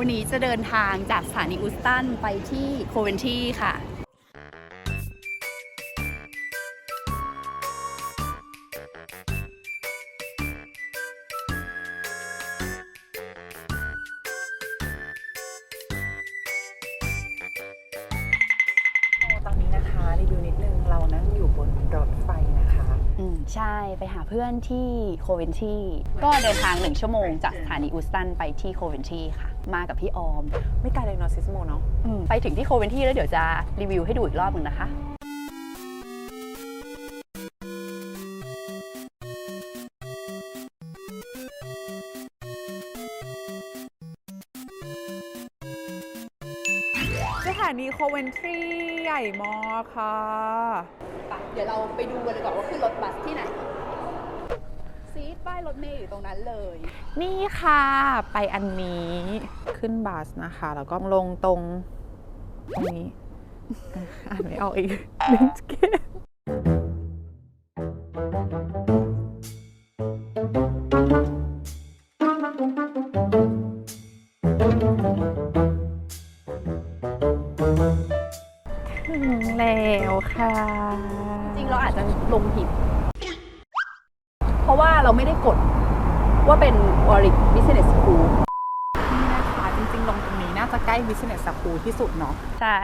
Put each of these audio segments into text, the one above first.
วันนี้จะเดินทางจากสถานีอุสตันไปที่โคเวนทีค่ะตอนนี้นะคะรีวิวนิดนึงเรานั่งอยู่บนรถไฟนะคะ อืมใช่ไปหาเพื่อนที่โคเวนทีก็เดินทางหนึ่งชั่วโมงจากสถานีอุสตันไปที่โคเวนทีค่ะ มากับพี่ออม ไม่ไกลเลยเนอะซิสโมเนาะอืมไปถึงที่โคเวนทีแล้วเดี๋ยวจะรีวิวให้ดูอีกรอบหนึ่งนะคะ สถานีโคเวนทรีใหญ่มากค่ะ เดี๋ยวเราไปดูกันเลยก่อนว่าขึ้นรถบัสที่ไหนซีด ป้ายรถเมล์อยู่ตรงนั้นเลย นี่ค่ะ ไปอันนี้ขึ้นบัสนะคะ แล้วก็ลงตรงตรงนี้อ่านไม่ออกอีกลินสเกตถึงแล้วค่ะ จริงเราอาจจะลงผิด เพราะว่าเราไม่ได้กดว่าเป็น Warwick Business School นี่นะคะจริงๆ ลงตรงนี้น่าจะใกล้ Business School ที่สุดเนาะใช่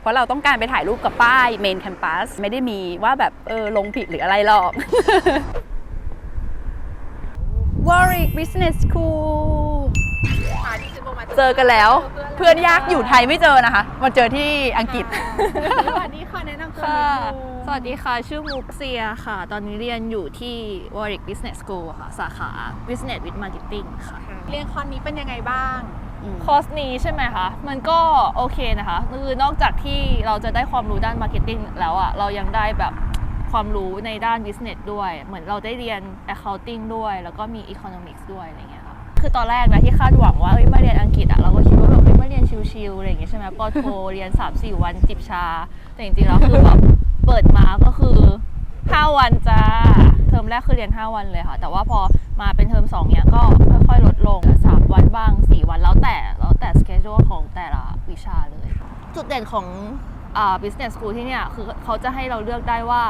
เพราะเราต้องการไปถ่ายรูปกับป้าย Main Campus ไม่ได้มีว่าแบบ เออ ลงผิดหรืออะไรหรอก Warwick Business School เจอกันแล้วเพื่อนยากอยู่ไทยไม่เจอนะคะ มาเจอที่อังกฤษ สวัสดีค่ะแนะนำตัวค่ะนิดนึง สวัสดีค่ะ ชื่อมุกเซียค่ะ ตอนนี้เรียนอยู่ที่ Warwick Business School ค่ะ สาขา Business with Marketing ค่ะ เรียนคอนนี้เป็นยังไงบ้าง คอร์สนี้ใช่ไหมคะ มันก็โอเคนะคะ คือนอกจากที่เราจะได้ความรู้ด้าน Marketing แล้วอะเรายังได้แบบความรู้ในด้าน Business ด้วย เหมือนเราได้เรียน Accounting ด้วย แล้วก็มี Economics ด้วยอะไรเงี้ยค่ะคือตอนแรกนะที่คาดหวังว่าเอ้ยมาเรียนอังกฤษอะเราก็คิดว่าแบบเฮ้ยมาเรียนชิลๆอะไรอย่างเงี้ยใช่ไหมปอโทเรียน 3-4 วันจิบชา แต่จริงๆแล้วคือแบบ เปิดมาก็คือ 5 วันจ้า เทอมแรกคือเรียน 5 วันเลยค่ะ แต่ว่าพอมาเป็นเทอม2เนี่ยก็ค่อยๆ ลดลง 3 วันบ้าง 4 วันแล้วแต่แล้วแต่สเกจ u l e ของแต่ละวิชาเลย จุดเด่นของอ่า business school ที่เนี่ยคือเขาจะให้เราเลือกได้ว่า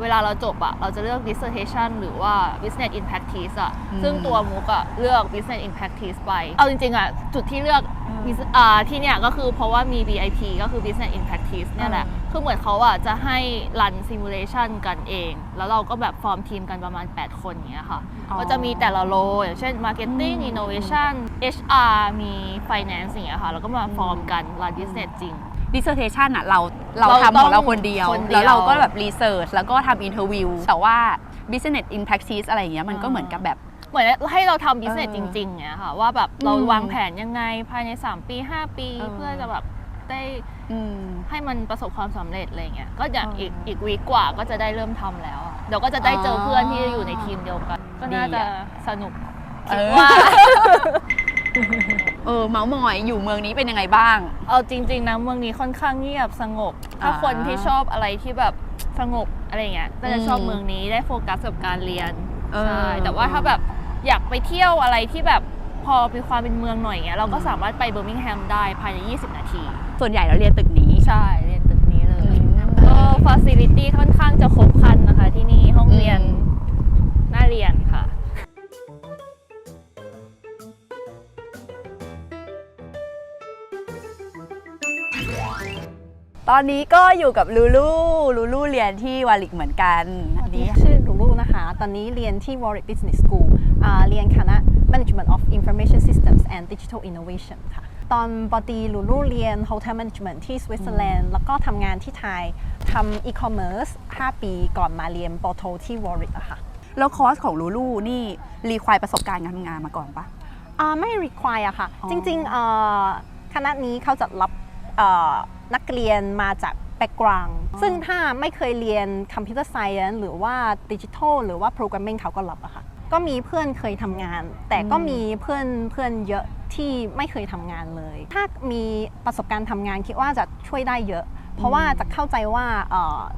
เวลาเราจบอะเราจะเลือก dissertation หรือว่า business in practice อะอืมซึ่งตัวมุกอะเลือก business in practice ไป เอาจริงๆอะจุดที่เลือกอืม Bus- อ่าที่เนี่ยก็คือเพราะว่ามี BIP ก็คือ business in practice เนี่ยแหละอืม คือเหมือนเขาอะจะให้รัน simulation กันเอง แล้วเราก็แบบฟอร์มทีมกันประมาณ 8 คนอย่างเงี้ยค่ะอ๋อก็จะมีแต่ละโล อย่างเช่น marketing innovation HR มี finance อย่างเงี้ยค่ะ แล้วก็มาฟอร์มกันรัน business จริง dissertation อะเราเราเราทำของเราต้องคนเดียวคนเดียว แล้วเราก็แบบ research แล้วก็ทำ interview แต่ว่า business in practice อะไรอย่างเงี้ยมันก็เหมือนกับแบบเหมือนให้เราทำ business เออจริงๆเนี่ยค่ะ ว่าแบบเราอืมวางแผนยังไงภายใน 3 ปี 5 ปีเออเพื่อจะแบบ ได้อืมให้มันประสบความสำเร็จอะไรเงี้ยก็อย่างเอออีอีกอีกวีกว่าก็จะได้เริ่มทำแล้วอะเดี๋ยวก็จะได้เจอเพื่อนที่อยู่ในทีมเดียวกัน ก็น่าดีจะอะสนุกเอคิดอว่าเออเมาส์มอยอยู่เมืองนี้เป็นยังไงบ้าง เอาจริง ๆนะเมืองนี้ค่อนข้างเงียบสงบ ถ้าอ่าคนที่ชอบอะไรที่แบบสงบอะไรเงี้ยก็จะชอบอืมเมืองนี้ได้โฟกัสกับการเรียนเออใช่แต่ว่าถ้าแบบอยากไปเที่ยวอะไรที่แบบพ อมีความเป็นเมืองหน่อยเงี้ยเราก็อืมสามารถไปเบอร์มิงแฮมได้ภายใน 20 นาที ส่วนใหญ่เราเรียนตึกนี้ ใช่ เรียนตึกนี้เลยอืมก็ฟ a ซิลิตี้ค่อนข้างจะครบครันนะคะ ที่นี่ห้องเรียนอืมน่าเรียนค่ะตอนนี้ก็อยู่กับลูลูลูลูเรียนที่วาลิกเหมือนกัน อันนี้ชื่อลูลูนะคะ ตอนนี้เรียนที่ Warwick Business School อ่าเรียนคณะ Management of Information Systems and Digital Innovation ค่ะ ตอนปอตรีลูลูเรียน Hotel Management ที่สวิตเซอร์แลนด์ แล้วก็ทำงานที่ไทยทำ e-commerce 5 ปีก่อนมาเรียนปอโทที่ Warwick อะค่ะ แล้วคอร์สของลูลูนี่รีควายประสบการณ์การทำงานมาก่อนปะอ่าไม่ require อะค่ะอ๋อจริงๆเอ่อคณะนี้เขาจะรับเอ่อนักเรียนมาจาก background ซึ่งถ้าไม่เคยเรียน computer science หรือว่า digital หรือว่า programming เขาก็รับอะค่ะ ก็มีเพื่อนเคยทำงาน แต่ก็มีเพื่อนเพื่อนเยอะที่ไม่เคยทำงานเลย ถ้ามีประสบการณ์ทำงานคิดว่าจะช่วยได้เยอะ เพราะว่าจะเข้าใจว่า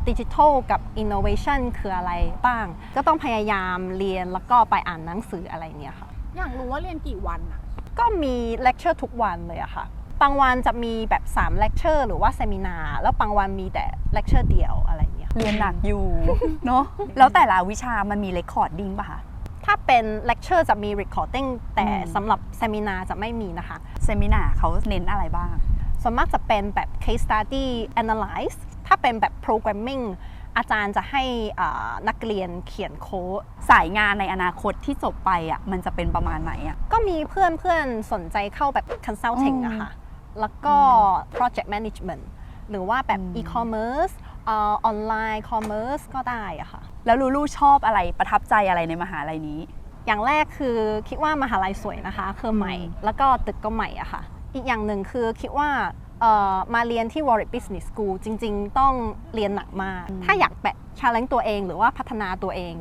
ดิจิทัลกับ innovation คืออะไรบ้าง ก็ต้องพยายามเรียนแล้วก็ไปอ่านหนังสืออะไรเนี่ยค่ะ อยากรู้ว่าเรียนกี่วันอะก็มีเลคเชอร์ทุกวันเลยอะค่ะบางวันจะมีแบบ3เลคเชอร์หรือว่าเซมินาแล้วบางวันมีแต่เลคเชอร์เดียวอะไรอย่างเงี้ยเรียนหนักอยู่เนาะแล้วแต่ละวิชามันมีเรคคอร์ดดิ้งป่ะคะ ถ้าเป็นเลคเชอร์จะมี recording แต่อืมสำหรับเซมินาจะไม่มีนะคะ เซมินาเขาเน้นอะไรบ้าง ส่วนมากจะเป็นแบบ case study analyze ถ้าเป็นแบบ programming อาจารย์จะให้อ่านักเรียนเขียนโค้ดสายงานในอนาคตที่จบไปอะมันจะเป็นประมาณไหนอะก็มีเพื่อนเพื่อนๆสนใจเข้าแบบ consulting อืมอะค่ะ แล้วก็ project management หรือว่าแบบอืม e-commerce ออนไลน์ commerce ก็ได้อะค่ะ แล้วลูลูชอบอะไรประทับใจอะไรในมหาลัยนี้ อย่างแรกคือคิดว่ามหาลัยสวยนะคะคือใหม่ แล้วก็ตึกก็ใหม่อะค่ะ อีกอย่างหนึ่งคือคิดว่าเอ่อมาเรียนที่ Warwick Business School จริง ๆ ต้องเรียนหนักมาก ถ้าอยากแบบ challenge ตัวเอง หรือว่าพัฒนาตัวเอง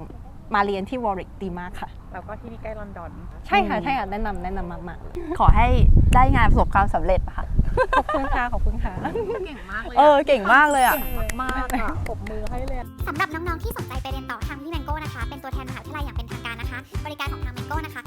มาเรียนที่ Warwick ดีมากค่ะ แล้วก็ที่นี่ใกล้ลอนดอน ใช่ค่ะ ใช่ค่ะ แนะนำแนะนำมากขอให้ได้งานประสบความสำเร็จนะคะๆ ขอบคุณค่ะขอบคุณค่ะ เก่งมากเลยเออเก่งมากเลยอะ มากอะปรบมือให้เลย สำหรับน้องๆที่สนใจไปเรียนต่อทางวิแมงโก้นะคะ เป็นตัวแทนมหาวิทยาลัยอย่างเป็นทางการนะคะ บริการของทางแมงโก้นะคะ